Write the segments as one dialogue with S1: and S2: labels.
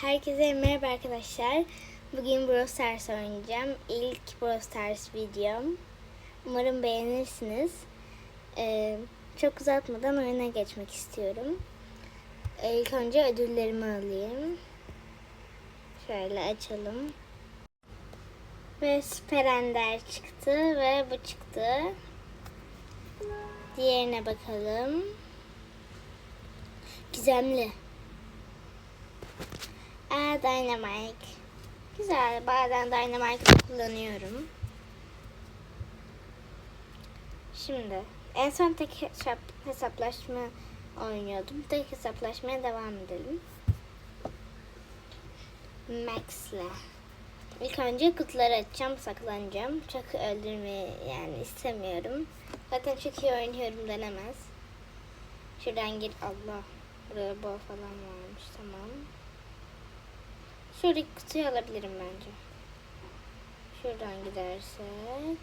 S1: Herkese merhaba arkadaşlar. Bugün Brawl Stars oynayacağım. İlk Brawl Stars videom. Umarım beğenirsiniz. Ee, çok uzatmadan oyuna geçmek istiyorum. Ee, İlk önce ödüllerimi alayım. Şöyle açalım. Ve Süper Ender çıktı ve bu çıktı. Diğerine bakalım. Gizemli. Aa, Dynamite. Güzel. Bazen Dynamite kullanıyorum. Şimdi en son tek hesap, hesaplaşma oynuyordum. Tek hesaplaşmaya devam edelim. Max'le. İlk önce kutuları açacağım, saklanacağım. Çok öldürmeyi yani istemiyorum. Zaten çok iyi oynuyorum denemez. Şuradan gir. Allah. Burada bol falan varmış. Tamam. Şuradaki kutuyu alabilirim bence. Şuradan gidersek.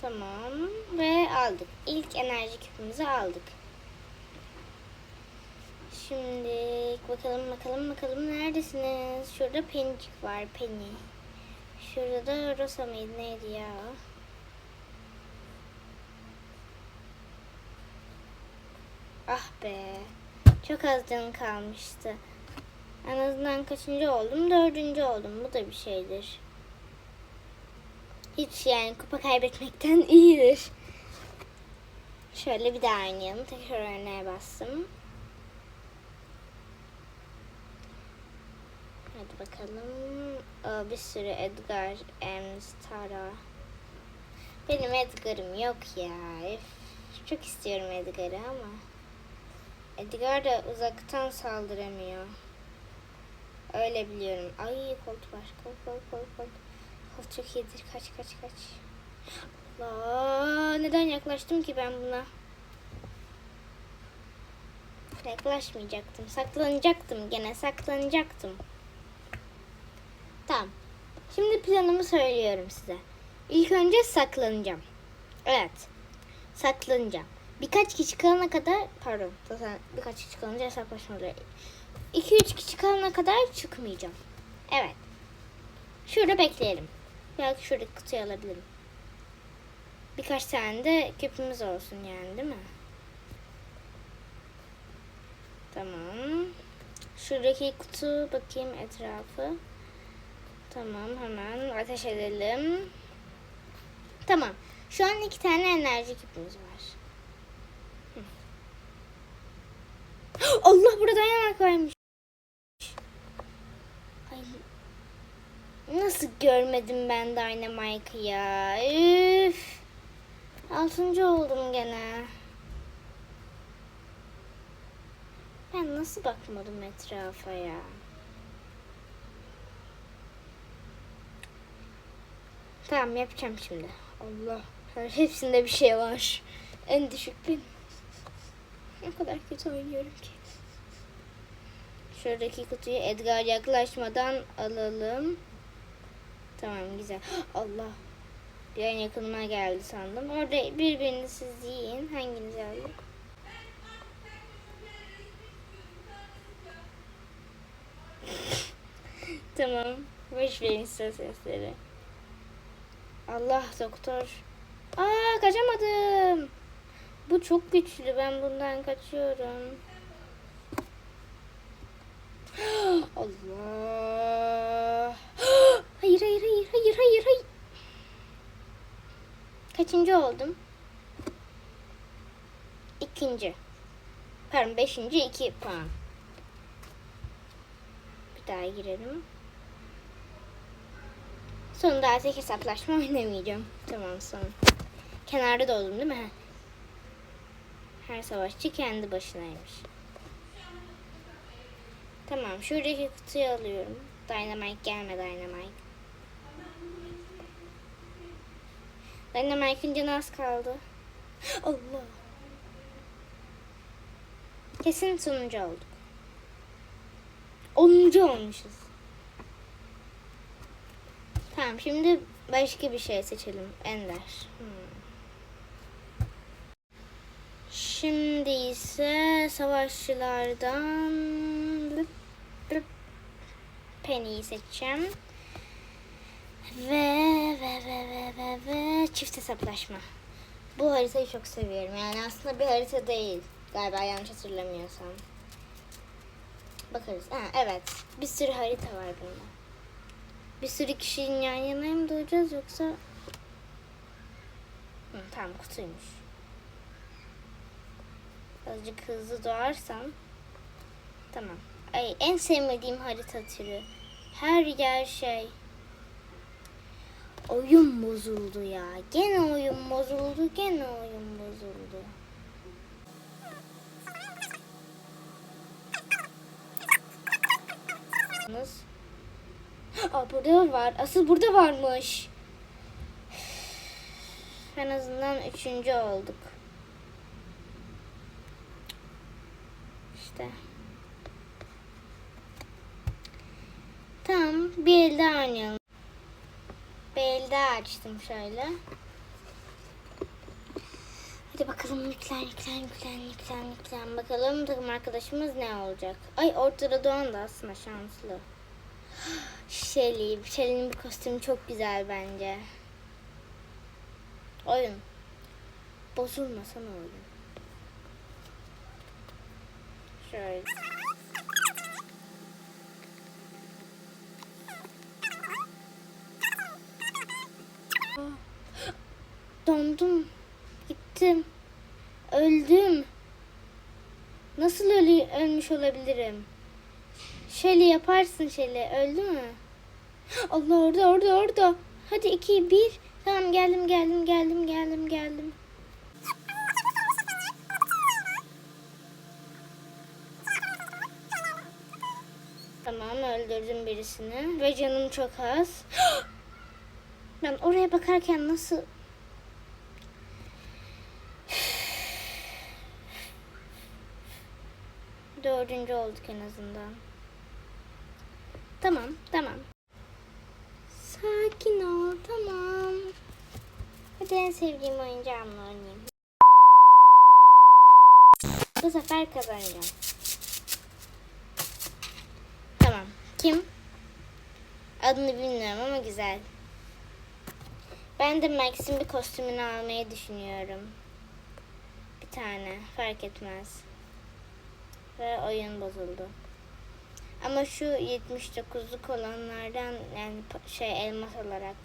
S1: Tamam. Ve aldık. İlk enerji küpümüzü aldık. Şimdi bakalım bakalım bakalım neredesiniz? Şurada Penicik var. Penny. Şurada da Rosa mıydı neydi ya? Ah be. Çok az canım kalmıştı. En azından kaçıncı oldum? Dördüncü oldum. Bu da bir şeydir. Hiç yani kupa kaybetmekten iyidir. Şöyle bir daha oynayalım. Tekrar örneğe bastım. Hadi bakalım. Aa, bir sürü Edgar, Ems, Tara. Benim Edgar'ım yok ya. Çok istiyorum Edgar'ı ama. Edgar da uzaktan saldıramıyor. Öyle biliyorum. Ay kolt var. Kolt kolt kolt. Kolt çok iyidir. Kaç kaç kaç. Allah neden yaklaştım ki ben buna? Yaklaşmayacaktım. Saklanacaktım gene. Saklanacaktım. Tamam. Şimdi planımı söylüyorum size. İlk önce saklanacağım. Evet. Saklanacağım. Birkaç kişi kalana kadar pardon zaten birkaç kişi kalınca hesaplaşma oluyor. 2-3 kişi kalana kadar çıkmayacağım. Evet. Şurada bekleyelim. Belki şuradaki kutuyu alabilirim. Birkaç tane de küpümüz olsun yani değil mi? Tamam. Şuradaki kutu bakayım etrafı. Tamam hemen ateş edelim. Tamam. Şu an iki tane enerji küpümüz var. Hı. Allah burada dayanak varmış. Ay, nasıl görmedim ben Dynamite'ı ya? Üf. Altıncı oldum gene. Ben nasıl bakmadım etrafa ya? Tamam yapacağım şimdi. Allah. Her hepsinde bir şey var. En düşük benim. Ne kadar kötü oynuyorum ki. Şuradaki kutuyu Edgar yaklaşmadan alalım. Tamam güzel. Allah. Bir an yakınıma geldi sandım. Orada birbirini siz yiyin. Hanginiz aldı? tamam. Boş verin size sesleri. Allah doktor. Aa kaçamadım. Bu çok güçlü. Ben bundan kaçıyorum. Allah. Hayır hayır hayır hayır hayır hayır. Kaçıncı oldum? İkinci. Pardon beşinci iki puan. Bir daha girelim. Sonunda artık hesaplaşma oynamayacağım. Tamam son. Kenarda da oldum değil mi? Her savaşçı kendi başınaymış. Tamam şuradaki kutuyu alıyorum. Dynamite gelme Dynamite. Dynamite'ın canı az kaldı. Allah. Kesin sonuncu olduk. Onuncu olmuşuz. Tamam şimdi başka bir şey seçelim. Ender. Hmm. Şimdi ise savaşçılardan Penny'yi seçeceğim. Ve ve ve ve ve ve çift hesaplaşma. Bu haritayı çok seviyorum. Yani aslında bir harita değil. Galiba yanlış hatırlamıyorsam. Bakarız. Ha, evet. Bir sürü harita var bunda. Bir sürü kişinin yan yana mı doğacağız yoksa... Hı, tamam kutuymuş. Azıcık hızlı doğarsam... Tamam. Ay, en sevmediğim harita türü. Her yer şey... Oyun bozuldu ya. Gene oyun bozuldu. Gene oyun bozuldu. Aa, burada var. Asıl burada varmış. En azından üçüncü olduk. İşte. Tamam. Bir elde oynayalım. Bir elde açtım şöyle. Hadi bakalım yüklen yüklen yüklen yüklen yüklen. Bakalım takım arkadaşımız ne olacak? Ay ortada Doğan da aslında şanslı. Shelly. Shelly'nin bu kostümü çok güzel bence. Oyun. Bozulmasana oyun. Şöyle. Dondum. Gittim. Öldüm. Nasıl ölü ölmüş olabilirim? Şöyle yaparsın şöyle. Öldü mü? Allah orada orada orada. Hadi iki bir. Tamam geldim geldim geldim geldim geldim. Tamam öldürdüm birisini ve canım çok az. Ben oraya bakarken nasıl Dördüncü olduk en azından. Tamam, tamam. Sakin ol, tamam. Hadi en sevdiğim oyuncağımla oynayayım. Bu sefer kazanacağım. Tamam. Kim? Adını bilmiyorum ama güzel. Ben de Max'in bir kostümünü almayı düşünüyorum. Bir tane. Fark etmez. Ve oyun bozuldu. Ama şu 79'luk olanlardan yani şey elmas olarak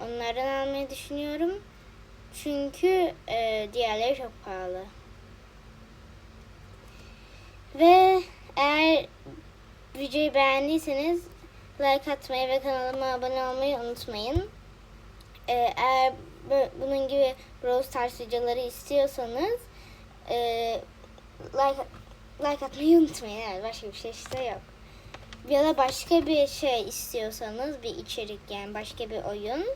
S1: onlardan almayı düşünüyorum. Çünkü e, diğerleri çok pahalı. Ve eğer videoyu beğendiyseniz like atmayı ve kanalıma abone olmayı unutmayın. E, eğer bunun gibi Brawl Stars videoları istiyorsanız e, like like atmayı unutmayın. Evet, başka bir şey işte yok. Ya da başka bir şey istiyorsanız bir içerik yani başka bir oyun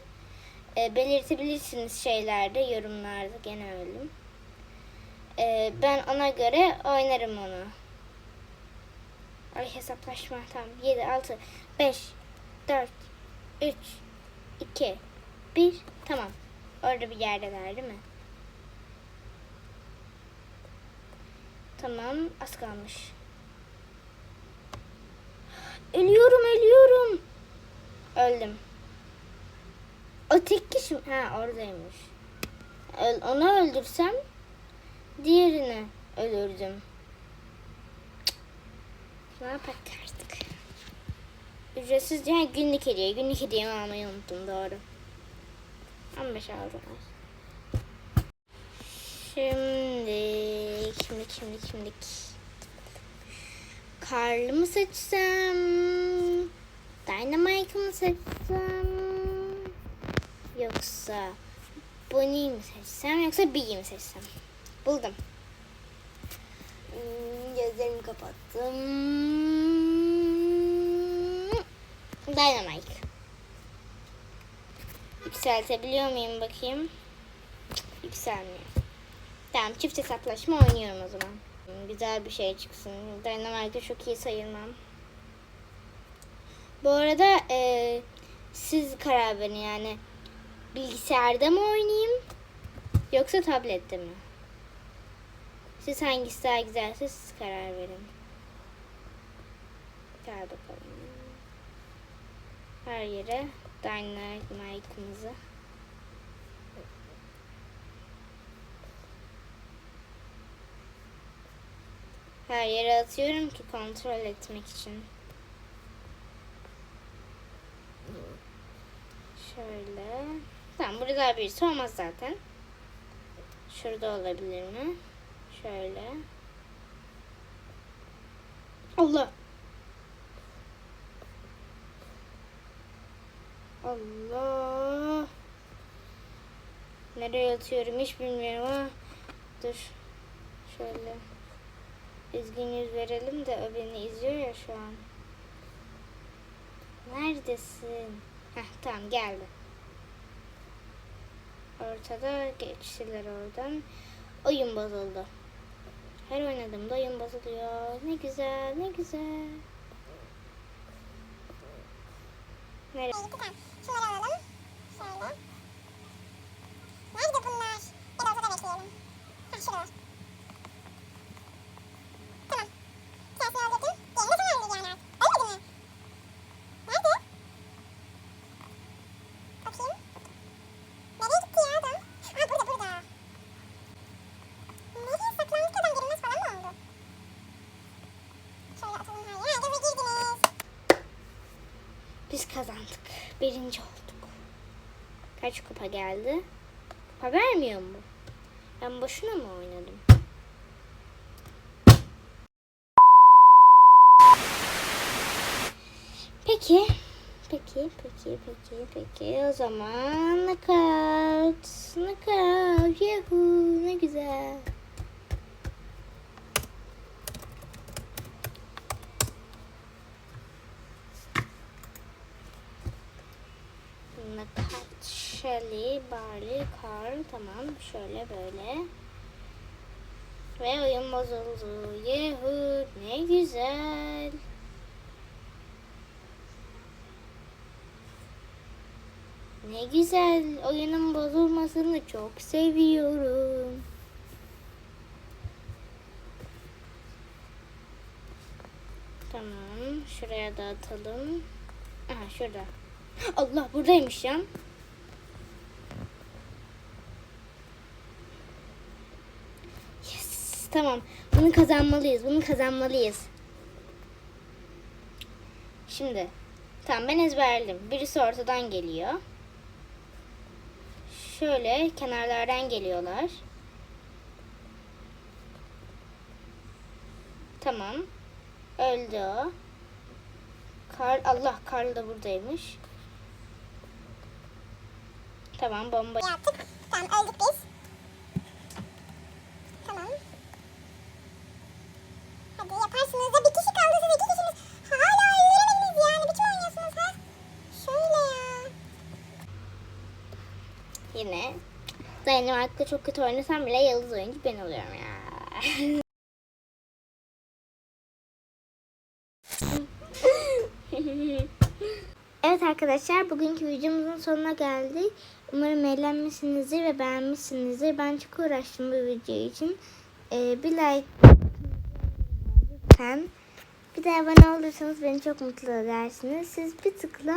S1: e, belirtebilirsiniz şeylerde yorumlarda gene öyle. E, ben ona göre oynarım onu. Ay hesaplaşma tamam 7 6 5 4 3 2 1 tamam. Orada bir yerdeler değil mi? Tamam az kalmış. Ölüyorum ölüyorum. Öldüm. O tek kişi mi? Ha oradaymış. Öl, onu öldürsem diğerini ölürdüm. Ne yapak. Ücretsiz yani günlük hediye. Günlük hediyemi almayı unuttum doğru. 15 aldım. Şimdi, şimdi, şimdi, şimdi. Karlı mı seçsem? Dynamite mı seçsem? Yoksa Bonnie'yi mi seçsem? Yoksa Biggie mi seçsem? Buldum. Hmm, Gözlerimi kapattım. Dynamite. Yükseltebiliyor muyum bakayım? Yükselmiyor. Tamam çift hesaplaşma oynuyorum o zaman. Güzel bir şey çıksın. Dynamite'ı çok iyi sayılmam. Bu arada e, siz karar verin yani. Bilgisayarda mı oynayayım? Yoksa tablette mi? Siz hangisi daha güzelse siz karar verin. Gel bakalım. Her yere Dynamite'ımızı. Her yere atıyorum ki kontrol etmek için. Şöyle. Tamam burada birisi olmaz zaten. Şurada olabilir mi? Şöyle. Allah. Allah. Nereye atıyorum hiç bilmiyorum ama. Dur. Şöyle. Üzgün yüz verelim de o beni izliyor ya şu an. Neredesin? Heh tamam geldi. Ortada geçtiler oradan. Oyun bozuldu. Her oynadığımda oyun bozuluyor. Ne güzel, ne güzel. Nereye?
S2: Şunları alalım. Şöyle. Nerede bunlar? Da ortada bekleyelim. Ha şurada. Tamam. Tersini öldürdüm. Diğerini sen öldür yani? Bakayım. Nereye gitti ya adam? Aa burada burada. Falan mı oldu? Şöyle atalım her yere. Herkese
S1: kazandık. Birinci olduk. Kaç kupa geldi? Kupa vermiyor mu? Ben boşuna mı oynadım? Peki. Peki, peki, peki, peki. O zaman knockout. Knockout. Yahoo. Ne güzel. Shelly, Barley, Carl. Tamam. Şöyle böyle. Ve oyun bozuldu. Yahoo. Ne güzel. Ne güzel. Oyunun bozulmasını çok seviyorum. Tamam. Şuraya da atalım. Aha şurada. Allah buradaymış ya. Tamam. Bunu kazanmalıyız. Bunu kazanmalıyız. Şimdi. Tamam ben ezberledim. Birisi ortadan geliyor. Şöyle kenarlardan geliyorlar. Tamam. Öldü o. Kar Allah Karl da buradaymış. Tamam bomba.
S2: Yaptık. Tamam öldük biz. Tamam. Hadi yaparsınız da bir kişi kaldı siz iki kişisiniz. Hala öldüremediniz ya. Ne biçim oynuyorsunuz ha? Şöyle ya.
S1: Yine. Dynamite'da çok kötü oynasam bile yıldız oyuncu ben oluyorum ya. evet arkadaşlar bugünkü videomuzun sonuna geldik. Umarım eğlenmişsinizdir ve beğenmişsinizdir. Ben çok uğraştım bu video için. Ee, bir like lütfen. Bir de abone olursanız beni çok mutlu edersiniz. Siz bir tıkla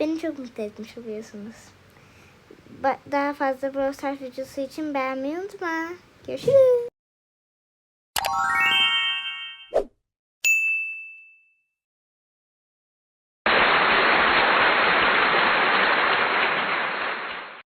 S1: beni çok mutlu etmiş oluyorsunuz. Daha fazla Brawl Stars videosu için beğenmeyi unutma. Görüşürüz.